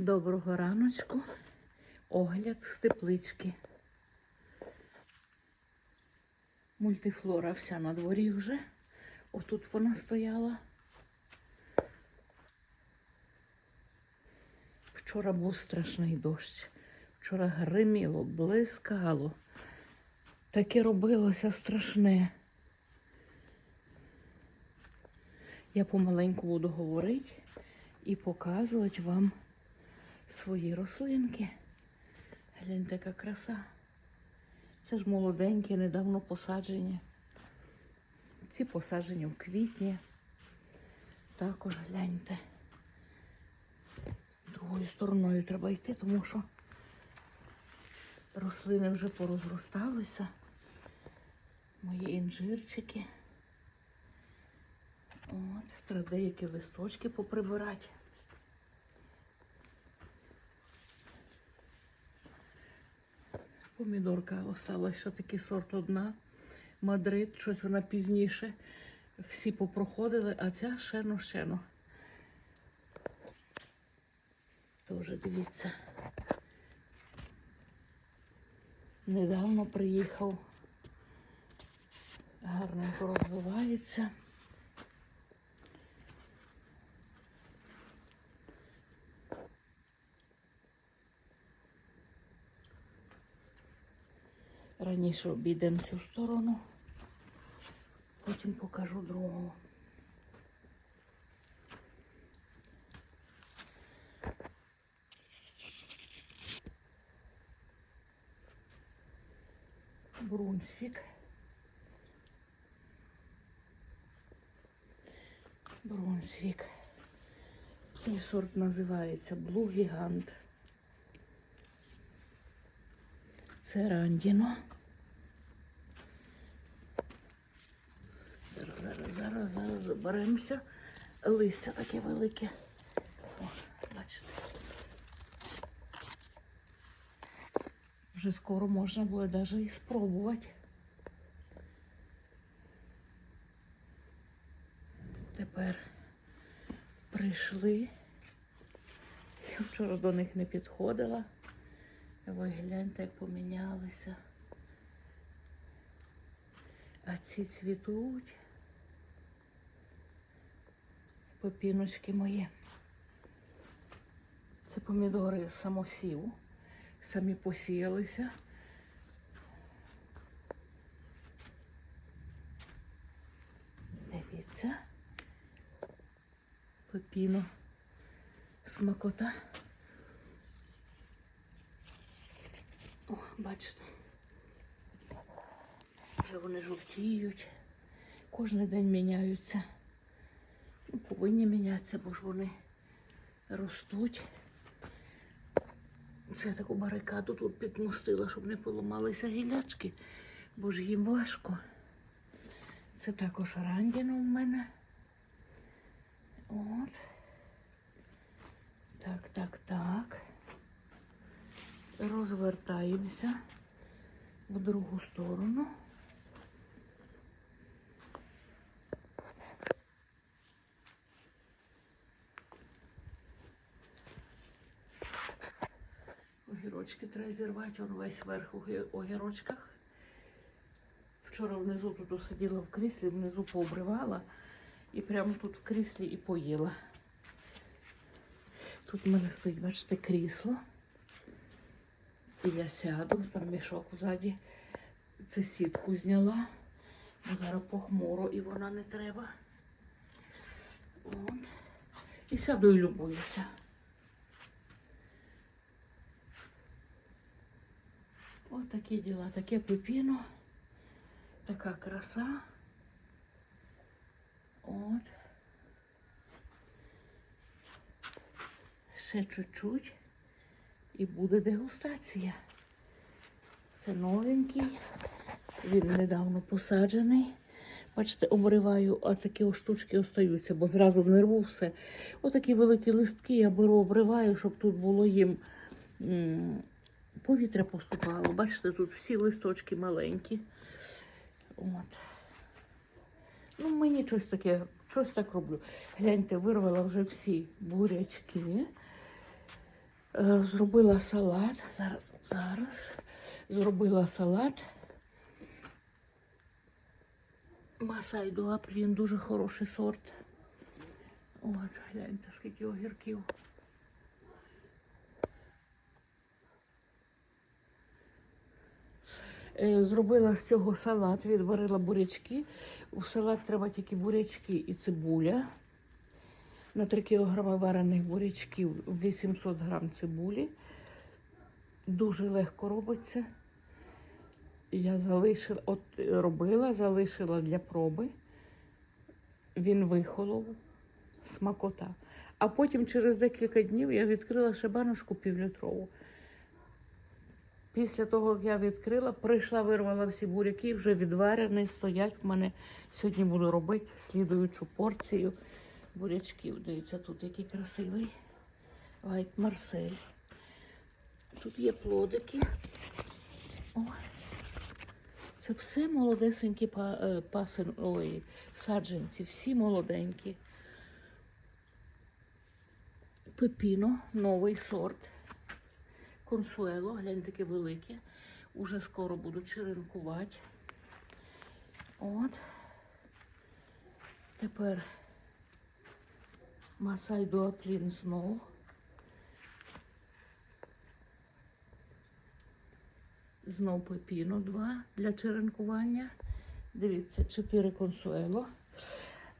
Доброго раночку. Огляд з теплички. Мультифлора вся на дворі вже. Отут вона стояла. Вчора був страшний дощ. Вчора гриміло, блискало. Таке робилося страшне. Я помаленьку буду говорити і показувати вам свої рослинки. Гляньте, яка краса. Це ж молоденькі, недавно посаджені. Ці посаджені в квітні. Також гляньте. Другою стороною треба йти, тому що рослини вже порозросталися. Мої інжирчики. От, треба деякі листочки поприбирати. Помідорка осталась ще такий сорт одна. Мадрид, щось вона пізніше. Всі попроходили, а ця шено шено. Тоже дивіться. Недавно приїхав. Гарненько розвивається. Раніше обійдемо цю сторону, потім покажу другу. Брунсвік. Брунсвік. Цей сорт називається Gigant. Це Рандіно. Зараз, зараз, заберемося. Листя таке велике. О, бачите. Вже скоро можна буде навіть і спробувати. Тепер прийшли. Я вчора до них не підходила. Ви гляньте, як помінялися. А ці цвітуть. Попіночки мої. Це помідори самосів. Самі посіялися. Дивіться. Пепіно. Смакота. О, бачите. Вже вони жовтіють. Кожен день міняються. Повинні мінятися, бо ж вони ростуть. Це таку барикаду тут підмостила, щоб не поламалися гілячки, бо ж їм важко. Це також рандіно в мене. От. Так, так, так. Розвертаємося в другу сторону. Треба он весь верх у огірочках. Вчора внизу тут сиділа в кріслі, внизу пообривала і прямо тут в кріслі і поїла. Тут в мене стоїть, бачите, крісло. І я сяду, там мішок ззаді. Це сітку зняла. Бо зараз похмуро і вона не треба. От. І сяду і любуюся. От такі діла, таке пепіно, така краса. От. Ще чуть-чуть і буде дегустація. Це новенький, він недавно посаджений. Бачите, обриваю, а такі штучки остаються, бо зразу не рву все. Отакі великі листки я беру, обриваю, щоб тут було їм повітря поступало. Бачите, тут всі листочки маленькі. От. Ну, мені щось таке, щось так роблю. Гляньте, вирвала вже всі бурячки. Е, Зробила салат. Зараз, зараз. Зробила салат. Масай Дуаплін, дуже хороший сорт. От, гляньте, скільки огірків. Зробила з цього салат, відварила бурячки. У салат треба тільки бурячки і цибуля. На 3 кг варених бурячків 800 г цибулі. Дуже легко робиться. Я залишила, от е, робила, залишила для проби. Він вихолов, смакота. А потім через декілька днів я відкрила ще баночку півлітрову. Після того, як я відкрила, прийшла, вирвала всі буряки, вже відварені, стоять в мене. Сьогодні буду робити слідуючу порцію бурячків. Дивіться, тут який красивий. Вайт Марсель. Тут є плодики. О, це все молодесенькі е, пасин, ой, саджанці, всі молоденькі. Пепіно, новий сорт. Консуело, глянь таке велике. Уже скоро буду черенкувати. От. Тепер Масай Дуаплін знову. Знов пепіно 2 для черенкування. Дивіться, 4 консуело.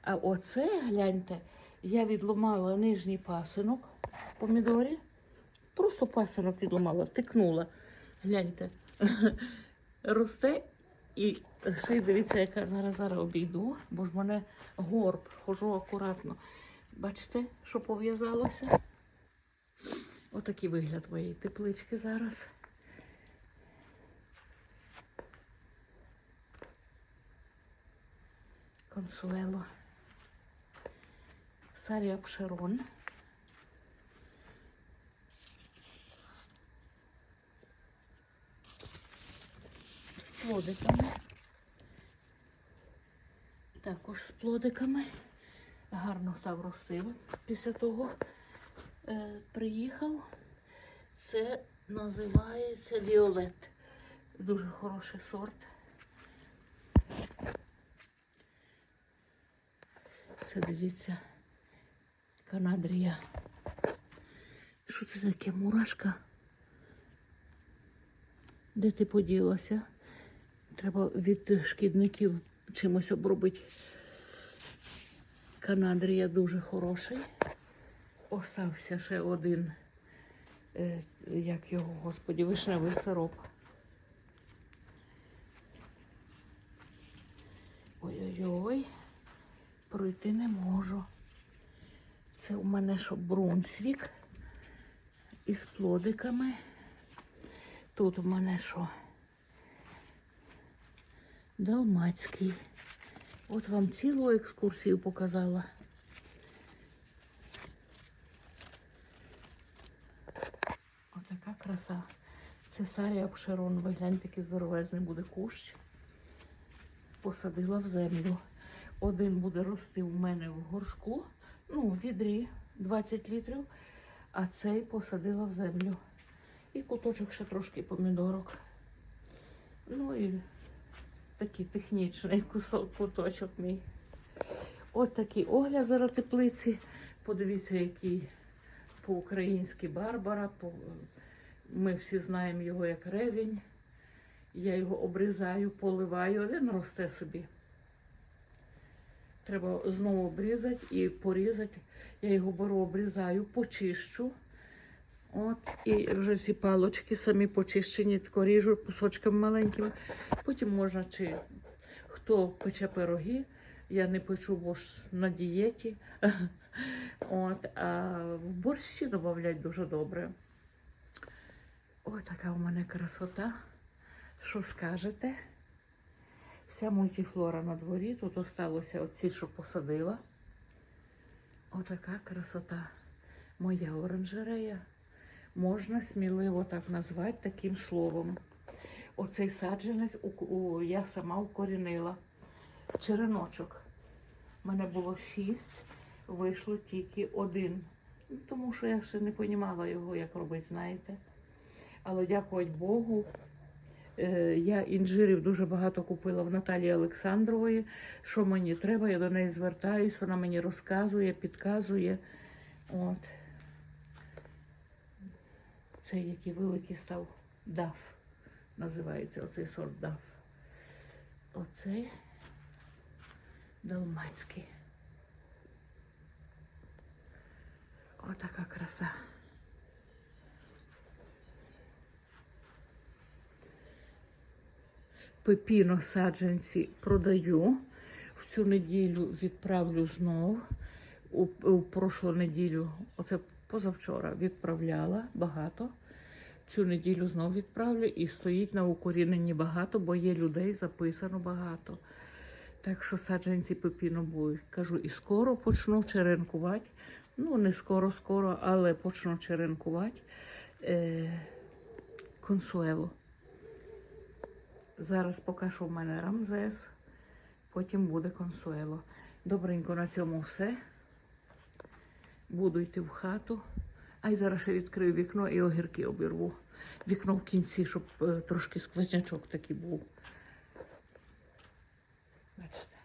А оце, гляньте, я відломала нижній пасинок помідорі. Просто пасинок відломала, тикнула. Гляньте. Росте і ще й дивіться, яка зараз зараз обійду, бо ж в мене горб, хожу акуратно. Бачите, що пов'язалося? Отакий вигляд моєї теплички зараз. Консуело. Сарія Пшерон. Плодиками. Також з плодиками. Гарно став ростив. Після того е, приїхав. Це називається Віолет. Дуже хороший сорт. Це дивіться, Канадрія. Що це таке мурашка? Де ти поділася? Треба від шкідників чимось обробити. Канадрія дуже хороший. Остався ще один, е, як його, господі, вишневий сироп. Ой-ой-ой, пройти не можу. Це у мене що брунсвік із плодиками. Тут у мене що? Далмацький. От вам цілу екскурсію показала. Отака краса. Це Сарія Обширон. Ви який здоровезний буде кущ. Посадила в землю. Один буде рости у мене в горшку, ну, в відрі 20 літрів, а цей посадила в землю. І куточок ще трошки помідорок. Ну і такий технічний кусок, куточок мій. От такий огляд зараз теплиці. Подивіться, який по-українськи Барбара. По... Ми всі знаємо його як ревінь. Я його обрізаю, поливаю, а він росте собі. Треба знову обрізати і порізати. Я його беру, обрізаю, почищу. От, і вже ці палочки самі почищені, тако ріжу кусочками маленькими. Потім можна, чи хто пече пироги, я не печу, бо ж на дієті. От, а в борщі додають дуже добре. Ось така у мене красота. Що скажете? Вся мультифлора на дворі. Тут осталося оці, що посадила. Отака красота. Моя оранжерея. Можна сміливо так назвати таким словом. Оцей саджанець я сама укорінила. Череночок. У мене було шість, вийшло тільки один Ну, Тому що я ще не понімала його, як робити, знаєте. Але дякувати Богу. е, Я інжирів дуже багато купила в Наталії Олександрової. Що мені треба, я до неї звертаюсь, вона мені розказує, підказує. От. Цей який великий став даф. Називається оцей сорт даф. Оцей далмацький. Отака краса. Пепіно саджанці продаю. В цю неділю відправлю знов. У, у прошлу неділю, оце позавчора, відправляла багато. Цю неділю знов відправлю і стоїть на укоріненні багато, бо є людей записано багато. Так що саджанці пепіно будуть. Кажу, і скоро почну черенкувати. Ну, не скоро-скоро, але почну черенкувати е, консуело. Зараз поки що в мене рамзес, потім буде консуело. Добренько на цьому все. Буду йти в хату. А й зараз ще відкрию вікно і огірки обірву. Вікно в кінці, щоб е, трошки сквознячок такий був. Бачите.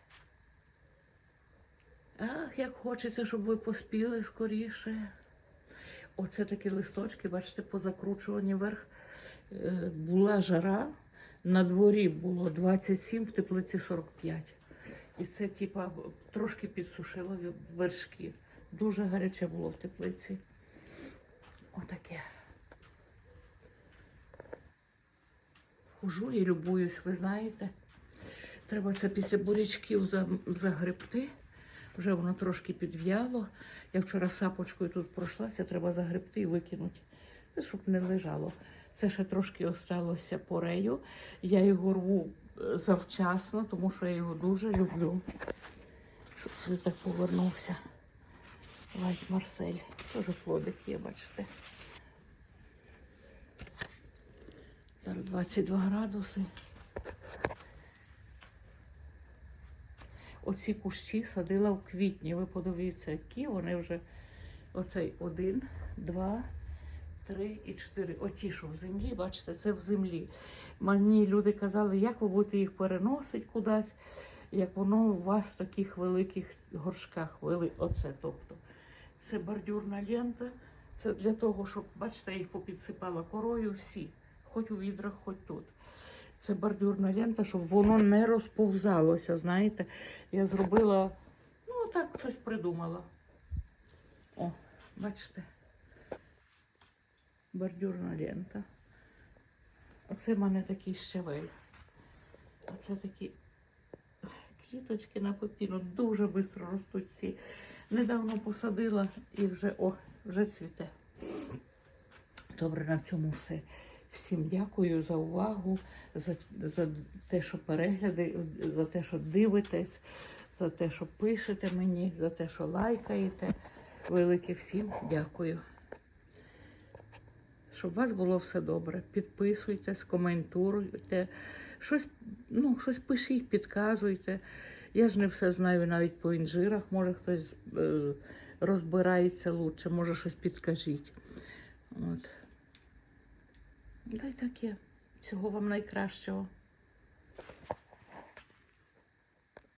Ах, як хочеться, щоб ви поспіли скоріше. Оце такі листочки, бачите, позакручувані вверх. Е, Була жара, на дворі було 27, в теплиці 45. І це, типа, трошки підсушило вершки. Дуже гаряче було в теплиці. Отаке. Хожу і любуюсь, ви знаєте. Треба це після бурячків загребти. Вже воно трошки підв'яло. Я вчора сапочкою тут пройшлася, треба загребти і викинути, щоб не лежало. Це ще трошки осталося порею. Я його рву е, завчасно, тому що я його дуже люблю. Щоб це так повернувся. Лайк Марсель. Теж плодик є, бачите. Зараз 22 градуси. Оці кущі садила в квітні. Ви подивіться, які вони вже оцей один, два, три і чотири. Оті, що в землі, бачите, це в землі. Мені люди казали, як ви будете їх переносити кудись, як воно у вас в таких великих горшках. Вели... Оце, тобто. Це бордюрна лента. Це для того, щоб, бачите, їх попідсипала корою всі, хоч у відрах, хоч тут. Це бордюрна лента, щоб воно не розповзалося. Знаєте, я зробила, ну так, щось придумала. О, бачите. Бордюрна лента. Оце в мене такий щавель. Оце такі квіточки на пепіну. Дуже швидко ростуть ці. Недавно посадила і вже, о, вже цвіте. Добре, на цьому все. Всім дякую за увагу, за, за те, що перегляди, за те, що дивитесь, за те, що пишете мені, за те, що лайкаєте. Велике всім дякую. Щоб у вас було все добре. Підписуйтесь, коментуйте, щось, ну, щось пишіть, підказуйте. Я ж не все знаю навіть по інжирах. Може хтось е, розбирається лучше, може щось підкажіть. От. Та й таке. Всього вам найкращого.